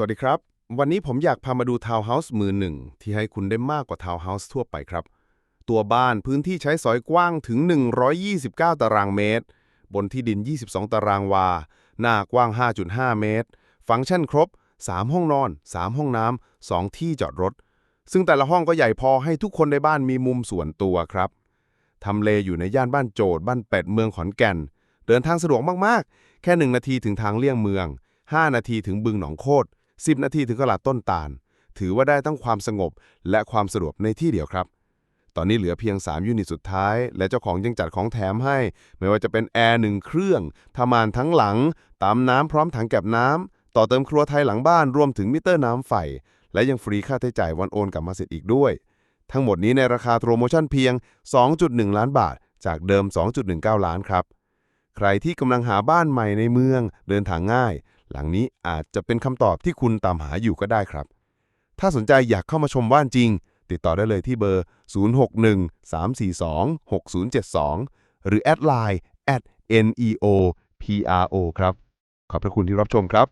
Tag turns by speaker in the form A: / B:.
A: สวัสดีครับ วันนี้ผมอยากพามาดูทาวน์เฮาส์มือหนึ่งที่ให้คุณได้มากกว่าทาวน์เฮาส์ทั่วไปครับ ตัวบ้านพื้นที่ใช้สอยกว้างถึง 129 ตารางเมตร บนที่ดิน 22 ตารางวา หน้ากว้าง 5.5 เมตร ฟังก์ชันครบ 3 ห้องนอน 3 ห้องน้ำ 2 ที่จอดรถ ซึ่งแต่ละห้องก็ใหญ่พอให้ทุกคนในบ้านมีมุมส่วนตัวครับทำเลอยู่ในย่านบ้านโจทย์บ้านเป็ดเมืองขอนแก่น เดินทางสะดวกมากๆ แค่ 1 นาทีถึงทางเลี่ยงเมือง 5 นาทีถึงบึงหนองโคตร 10 นาทีถึงตลาดต้นตาล ถือว่าได้ทั้งความสงบและความสะดวกในที่เดียวครับ ตอนนี้เหลือเพียง 3 ยูนิตสุดท้าย และเจ้าของยังจัดของแถมให้ ไม่ว่าจะเป็นแอร์หนึ่งเครื่องทำมานทั้งหลัง ตามน้ำพร้อมถังเก็บน้ำต่อเติมครัวไทยหลังบ้านรวมถึงมิเตอร์น้ำไฟ และยังฟรีค่าใช้จ่ายวันโอนกลับมาสิทธิ์อีกด้วยทั้งหมดนี้ในราคาโปรโมชั่นเพียง 2.1 ล้านบาท จากเดิม 2.19 ล้านครับ ใครที่กำลังหาบ้านใหม่ในเมือง เดินทางง่าย หลังนี้อาจจะเป็นคำตอบที่คุณตามหาอยู่ก็ได้ครับ ถ้าสนใจอยากเข้ามาชมบ้านจริง ติดต่อได้เลยที่เบอร์ 061-342-6072 หรือแอดไลน์ @neopro ครับ ขอบพระคุณที่รับชมครับ